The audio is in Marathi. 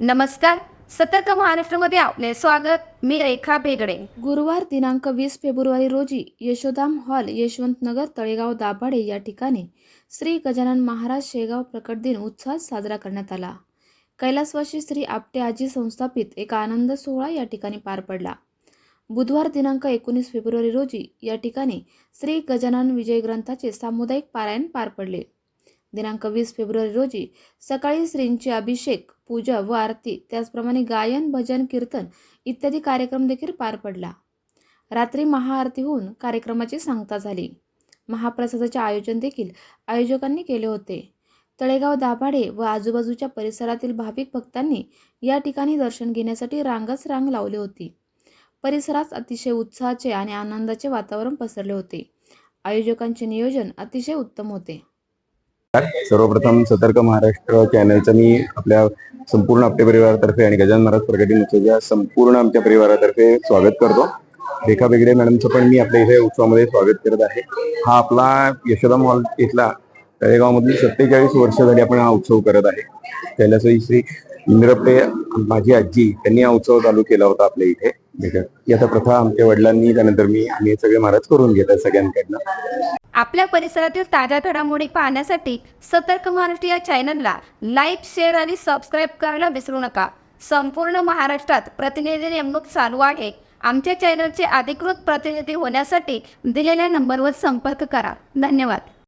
नमस्कार. सतर्क महाराष्ट्रामध्ये आपले स्वागत. मी रेखा बेगडे गुरुवार दिनांक वीस फेब्रुवारी रोजी यशोधाम हॉल यशवंतनगर तळेगाव दाभाडे या ठिकाणी श्री गजानन महाराज शेगाव प्रकट दिन उत्साहात साजरा करण्यात आला. कैलासवासी श्री आपटे आजी संस्थापित एक आनंद सोहळा या ठिकाणी पार पडला. बुधवार दिनांक एकोणीस फेब्रुवारी रोजी या ठिकाणी श्री गजानन विजय ग्रंथाचे सामुदायिक पारायण पार पडले. दिनांक वीस फेब्रुवारी रोजी सकाळी श्रींचे अभिषेक पूजा व आरती त्याचप्रमाणे गायन भजन कीर्तन इत्यादी कार्यक्रम देखील पार पडला. रात्री महाआरती होऊन कार्यक्रमाची सांगता झाली. महाप्रसादाचे आयोजन देखील आयोजकांनी केले होते. तळेगाव दाभाडे व आजूबाजूच्या परिसरातील भाविक भक्तांनी या ठिकाणी दर्शन घेण्यासाठी रांगच रांग लावली होती. परिसरात अतिशय उत्साहाचे आणि आनंदाचे वातावरण पसरले होते. आयोजकांचे नियोजन अतिशय उत्तम होते. सर्वप्रथम सतर्क महाराष्ट्र चॅनलचं मी आपल्या संपूर्ण आपल्या परिवारातर्फे आणि गजानन महाराज प्रगती उत्सवाच्या संपूर्ण आमच्या परिवारातर्फे स्वागत करतो. रेखा बेगडे मॅडमचं पण मी आपल्या इथे उत्सवामध्ये स्वागत करत आहे. हा आपला यशोदा मॉल इथला तळेगावमधील सत्तेचाळीस वर्ष झाली आपण हा उत्सव करत आहे. कैलासवासी श्री इंद्रप्रे माझी आजी त्यांनी हा उत्सव चालू केला होता आपल्या इथे. ही आता प्रथा आमच्या वडिलांनी त्यानंतर मी आम्ही सगळे महाराज करून घेत आहे सगळ्यांकडनं. आपल्या परिसरातील ताज्या घडामोडी पाहण्यासाठी सतर्क महाराष्ट्र या चॅनलला लाईक शेअर आणि सबस्क्राईब करायला विसरू नका. संपूर्ण महाराष्ट्रात प्रतिनिधी नेमणूक चालू आहे. आमच्या चॅनलचे अधिकृत प्रतिनिधी होण्यासाठी दिलेल्या नंबरवर संपर्क करा. धन्यवाद.